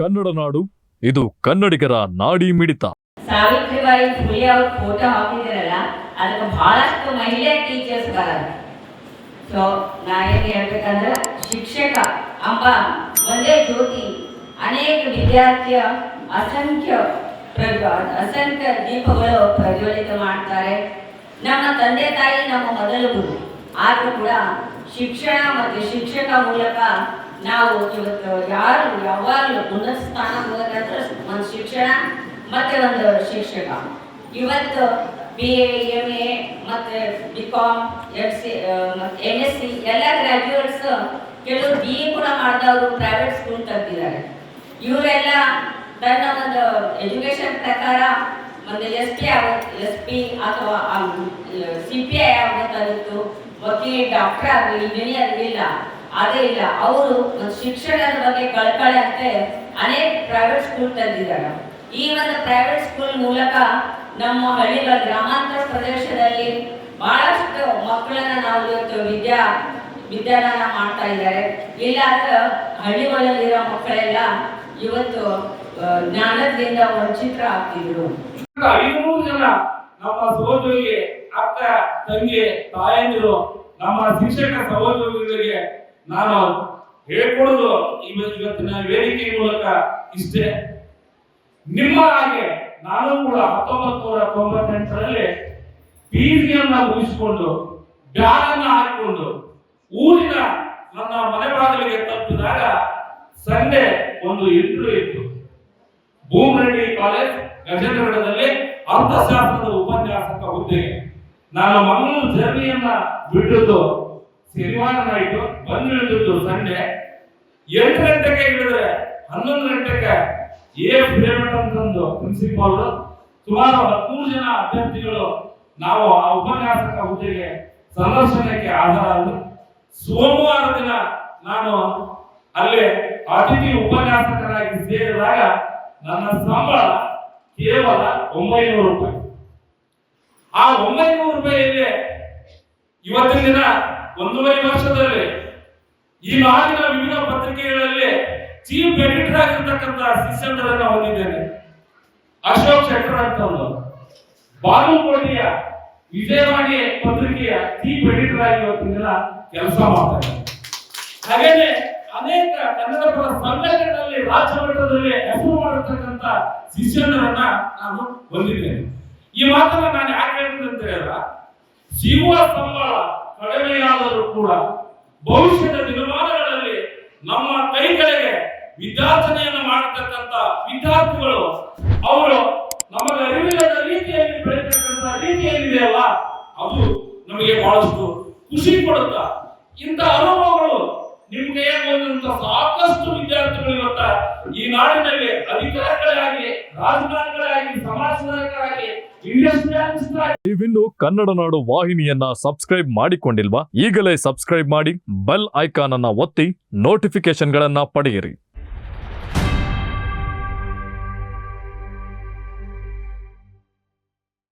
ಕನ್ನಡ ನಾಡು, ಇದು ಕನ್ನಡಿಗರ ನಾಡಿ ಮಿಡಿತ. ಸಾವಿತ್ರಿಬಾಯಿ ಫುಲೆ ಅವ್ರ ಫೋಟೋ ಅದಕ್ಕೆ ಬಹಳಷ್ಟು ಮಹಿಳೆ ಟೀಚರ್ಸ್ ಬರೋದು ಸೊ ನಾ ಹೇಳ್ಬೇಕಂದ್ರೆ, ಶಿಕ್ಷಕ ಅಂಬ ಒಂದೇ ಜ್ಯೋತಿ, ಅನೇಕ ವಿದ್ಯಾರ್ಥಿಯ ಅಸಂಖ್ಯ ಅಸಂಖ್ಯ ದೀಪಗಳು ಪ್ರಜ್ವಲಿತ ಮಾಡ್ತಾರೆ. ನಮ್ಮ ತಂದೆ ತಾಯಿ ನಮ್ಮ ಮೊದಲು ಗುರು, ಆದರೂ ಕೂಡ ಶಿಕ್ಷಣ ಮತ್ತು ಶಿಕ್ಷಕ ಮೂಲಕ ನಾವು ಇವತ್ತು ಯಾರು ಯಾವಾಗಲೂ ಉನ್ನತ ಸ್ಥಾನ ಹೋಗಬೇಕಂದ್ರೆ ಒಂದು ಶಿಕ್ಷಣ ಮತ್ತೆ ಒಂದು ಶಿಕ್ಷಕ. ಇವತ್ತು ಬಿ ಎ ಎಂ ಎ ಮತ್ತು B com F C M S C ಎಲ್ಲ ಗ್ರಾಜ್ಯುಯೇಟ್ಸ್ ಕೆಲವರು ಬಿ ಎ ಕೂಡ ಮಾಡಿದವರು ಪ್ರೈವೇಟ್ ಸ್ಕೂಲ್ ತೆಗ್ದಿದ್ದಾರೆ ಇವರೆಲ್ಲ ತನ್ನ ಒಂದು ಎಜುಕೇಶನ್ ಪ್ರಕಾರ ಒಂದು ಎಸ್ ಪಿ ಆಗ ಎಸ್ ಪಿ ಅಥವಾ ಸಿ ಪಿ ಐ ಆಗಬೇಕಾಗಿತ್ತು ವಕೀಲ್, ಡಾಕ್ಟರ್ ಆಗಲಿ, ಇಂಜಿನಿಯರ್ ಇಲ್ಲ, ಅದೇ ಇಲ್ಲ. ಅವರು ಶಿಕ್ಷಣದ ಬಗ್ಗೆ ಕಳ್ಕಳೆ ಅಂತೆ ಅನೇಕ ಪ್ರೈವೇಟ್ ಸ್ಕೂಲ್ ತಂದಿದ್ದಾರೆ. ಈ ಒಂದು ಪ್ರೈವೇಟ್ ಸ್ಕೂಲ್ ಮೂಲಕ ನಮ್ಮ ಹಳ್ಳಿಗಳ ಗ್ರಾಮಾಂತರ ಪ್ರದೇಶದಲ್ಲಿ ಬಹಳಷ್ಟು ಮಕ್ಕಳನ್ನ ನಾವು ಇವತ್ತು ವಿದ್ಯಾ, ವಿದ್ಯಾದಾನ ಮಾಡ್ತಾ ಇದ್ದಾರೆ. ಇಲ್ಲ ಅಂದ್ರೆ ಹಳ್ಳಿಗಳಲ್ಲಿರೋ ಮಕ್ಕಳೆಲ್ಲ ಇವತ್ತು ಜ್ಞಾನದಿಂದ ಜ್ಞಾನದಿಂದ ವಂಚಿತರಾಗ್ತಿದ್ರು. ಐನೂರು ಜನ ನಮ್ಮ ಸಹೋದ್ಯೋಗಿ ಅಕ್ಕ, ತಂಗಿ, ತಾಯಂದಿರು, ನಮ್ಮ ಶಿಕ್ಷಕ ಸಹೋದ್ಯೋಗಿಗಳಿಗೆ ನಾನು ಹೇಳ್ಕೊಡೋದು ಇವ- ಇವತ್ತಿನ ವೇದಿಕೆ ಮೂಲಕ ಇಷ್ಟೇ. ನಿಮ್ಮ ಹಾಗೆ ನಾನು ಕೂಡ ಹತ್ತೊಂಬತ್ತು ನೂರ ತೊಂಬತ್ತೆಂಟರಲ್ಲಿ ಬೀದಿಯನ್ನ ಮುಗಿಸಿಕೊಂಡು ಬ್ಯಾಗನ್ನ ಹಾಕಿಕೊಂಡು ಊರಿನ ನನ್ನ ಮನೆ ಬಾಗಿಲಿಗೆ ತಪ್ಪಿದಾಗ ಸಂಡೆ ಒಂದು ಇಂಟರ್ವ್ಯೂ ಇತ್ತು. ಭೂಮರೆಡ್ಡಿ ಕಾಲೇಜ್ ಗಜೇಂದ್ರಗಢದಲ್ಲಿ ಹುದ್ದೆಗೆ ನಾನು ಮಂಗಳೂರು ಜರ್ನಿಯನ್ನ ಬಿಟ್ಟದ್ದು ಶನಿವಾರ ನೈಟು ಬಂದು ಸಂಡೆ. ಎಂಟು ಗಂಟೆಗೆ ಇಳಿದ್ರೆ ಹನ್ನೊಂದು ಗಂಟೆಗೆ ಎ ಪ್ರೇಮಟ್ ಅಂತಂದು ಪ್ರಿನ್ಸಿಪಾಲ್ ಸುಮಾರು ಹದಿಮೂರು ಜನ ಅಭ್ಯರ್ಥಿಗಳು ನಾವು ಆ ಉಪನ್ಯಾಸಕ ಹುದ್ದೆಗೆ ಸಂದರ್ಶನಕ್ಕೆ ಆಧಾರ ಸೋಮವಾರ ದಿನ ನಾನು ಅಲ್ಲಿ ಅತಿಥಿ ಉಪನ್ಯಾಸಕರಾಗಿ ಸೇರಿದಾಗ ನನ್ನ ಸಂಬಳ ಕೇವಲ ಒಂಬೈನೂರು ರೂಪಾಯಿ. ಆ ಒಂಬೈನೂರು ಇದೆ. ಇವತ್ತಿನ ದಿನ, ಒಂದೂವರೆ ವರ್ಷದಲ್ಲಿ ಈ ನಾಡಿನ ವಿವಿಧ ಪತ್ರಿಕೆಗಳಲ್ಲಿ ಚೀಫ್ ಎಡಿಟರ್ ಆಗಿರ್ತಕ್ಕಂಥ ಶಿಷ್ಯಂದ್ರನ್ನ ಹೊಂದಿದ್ದೇನೆ. ಅಶೋಕ್ ಶೆಟ್ಟರ್ ಅಂತ ಒಂದು. ಬಾಗಲಕೋಟೆಯ ವಿಜಯವಾಣಿ ಪತ್ರಿಕೆಯ ಚೀಫ್ ಎಡಿಟರ್ ಆಗಿ ಇವತ್ತಿನ ದಿನ ಕೆಲಸ ಮಾಡ್ತಾರೆ ಹಾಗೇನೆ ಅನೇಕ ಕನ್ನಡ ಪರ ಸಂಘಟನೆಗಳಲ್ಲಿ ರಾಜ್ಯ ಮಟ್ಟದಲ್ಲಿ ಹೆಸರು ಮಾಡಿರ್ತಕ್ಕಂಥ ಶಿಷ್ಯನರನ್ನ ನಾನು ಹೊಂದಿದ್ದೇನೆ. ಈ ಮಾತನ್ನ ನಾನು ಯಾಕೆ ಹೇಳಿದ್ರೆ ಸಿಗುವ ಸಂಬಳ ಕಡಿಮೆಯಾದರೂ ಕೂಡ ಭವಿಷ್ಯದ ದಿನಮಾನಗಳಲ್ಲಿ ನಮ್ಮ ಕೈಗಳಿಗೆ ವಿದ್ಯಾರ್ಥನೆಯನ್ನು ಮಾಡತಕ್ಕಂಥ ವಿದ್ಯಾರ್ಥಿಗಳು, ಅವರು ನಮಗೆ ಅರಿವಿಲ್ಲದ ರೀತಿಯಲ್ಲಿ ಬೆಳೀತಕ್ಕಂಥ ರೀತಿ ಏನಿದೆಯಲ್ಲ ಅದು ನಮಗೆ ಬಹಳಷ್ಟು ಖುಷಿ ಕೊಡುತ್ತ, ಇಂಥ ಅನುಭವಗಳು ನಿಮ್ಗೆ ಬಂದಂತ ಸಾಕಷ್ಟು ವಿದ್ಯಾರ್ಥಿಗಳು ಇವತ್ತ ಈ ನಾಡಿನಲ್ಲಿ ಅಧಿಕಾರಿಗಳಾಗಿ, ರಾಜಕಾರಣಿಗಳಾಗಿ, ಸಮಾಜ ಸುಧಾರಕರಾಗಿ ನೀವಿನ್ನು ಕನ್ನಡ ನಾಡು ವಾಹಿನಿಯನ್ನ ಸಬ್ಸ್ಕ್ರೈಬ್ ಮಾಡಿಕೊಂಡಿಲ್ವಾ? ಈಗಲೇ ಸಬ್ಸ್ಕ್ರೈಬ್ ಮಾಡಿ ಬೆಲ್ ಐಕಾನ್ ಅನ್ನ ಒತ್ತಿ ನೋಟಿಫಿಕೇಶನ್ಗಳನ್ನ ಪಡೆಯಿರಿ.